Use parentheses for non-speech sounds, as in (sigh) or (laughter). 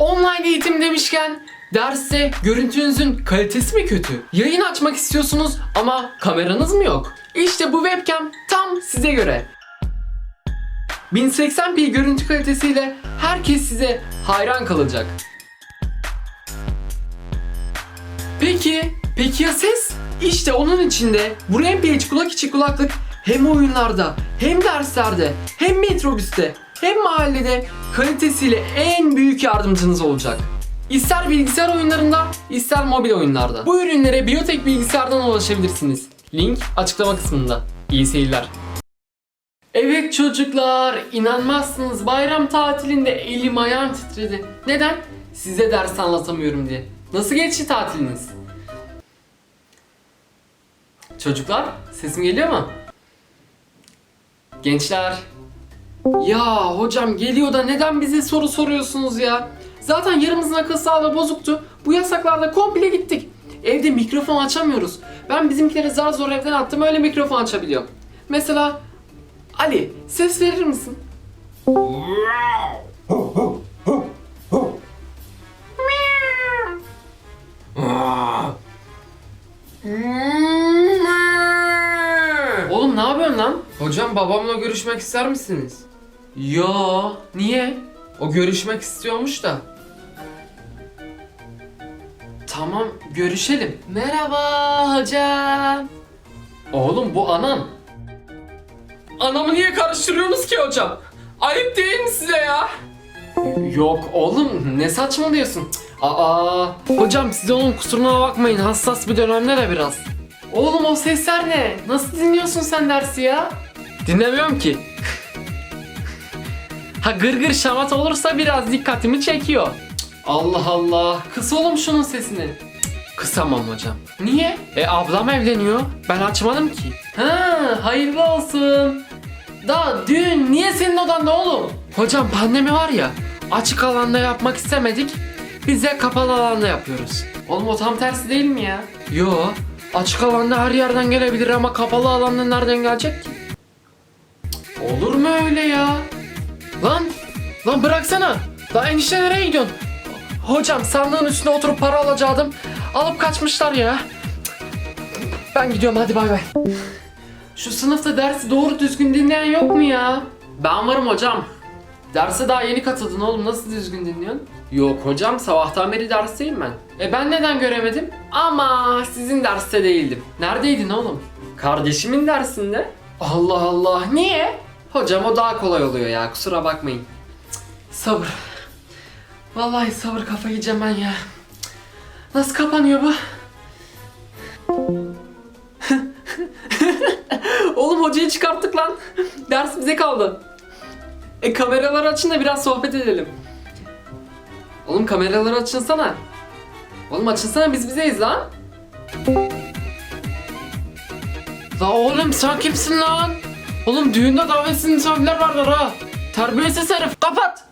Online eğitim demişken derste görüntünüzün kalitesi mi kötü? Yayın açmak istiyorsunuz ama kameranız mı yok? İşte bu webcam tam size göre. 1080p görüntü kalitesiyle herkes size hayran kalacak. Peki, peki ya ses? İşte onun içinde bu Rampage kulak içi kulaklık hem oyunlarda, hem derslerde, hem metrobüste, hem mahallede kalitesiyle en büyük yardımcınız olacak. İster bilgisayar oyunlarında, ister mobil oyunlarda. Bu ürünlere Biyotek bilgisayardan ulaşabilirsiniz. Link açıklama kısmında. İyi seyirler. Evet çocuklar, inanmazsınız bayram tatilinde elim ayağım titredi. Neden? Size ders anlatamıyorum diye. Nasıl geçti tatiliniz? Çocuklar, sesim geliyor mu? Gençler. Ya hocam geliyor da neden bize soru soruyorsunuz ya? Zaten yarımızın akıl sağlığı bozuktu. Bu yasaklarda komple gittik. Evde mikrofon açamıyoruz. Ben bizimkileri zar zor evden attım öyle mikrofon açabiliyorum. Mesela Ali ses verir misin? Oğlum ne yapıyorsun lan? Hocam babamla görüşmek ister misiniz? Yo, niye? O görüşmek istiyormuş da. Tamam, görüşelim. Merhaba hocam. Oğlum bu anam. Anamı niye karıştırıyorsunuz ki hocam? Ayıp değil mi size ya? Yok oğlum ne saçmalıyorsun? Cık, Aa, hocam siz onun kusuruna bakmayın hassas bir dönemde de biraz. Oğlum o sesler ne? Nasıl dinliyorsun sen dersi ya? Dinlemiyorum ki. Ha gırgır şamat olursa biraz dikkatimi çekiyor. Cık, Allah Allah. Kıs oğlum şunun sesini. Cık, Kısamam hocam. Niye? E ablam evleniyor. Ben açmadım ki. Ha hayırlı olsun. Da düğün niye senin odanda oğlum? Hocam pandemi var ya açık alanda yapmak istemedik. Biz de kapalı alanda yapıyoruz. Oğlum o tam tersi değil mi ya? Yo açık alanda her yerden gelebilir ama kapalı alanda nereden gelecek ki? Olur mu öyle ya? Lan lan bıraksana. Lan enişte nereye gidiyorsun? Hocam sandığın üstüne oturup para alacaktım. Alıp kaçmışlar ya. Ben gidiyorum hadi bay bay. Şu sınıfta dersi doğru düzgün dinleyen yok mu ya? Ben varım hocam. Derse daha yeni katıldın oğlum nasıl düzgün dinliyorsun? Yok hocam sabahtan beri dersteyim ben. E ben neden göremedim? Ama sizin derste değildim. Neredeydin oğlum? Kardeşimin dersinde. Allah Allah niye? Hocam o daha kolay oluyor ya kusura bakmayın. Cık, Sabır. Vallahi sabır kafa yiyeceğim ben ya. Cık, Nasıl kapanıyor bu? (laughs) Oğlum hocayı çıkarttık lan. Ders bize kaldı. E kameraları açın da biraz sohbet edelim. Oğlum kameraları açınsana. Oğlum açınsana biz bizeyiz lan. La oğlum sen kimsin lan? Oğlum düğünde davetsiz misafirler vardır ha. Terbiyesiz herif kapat.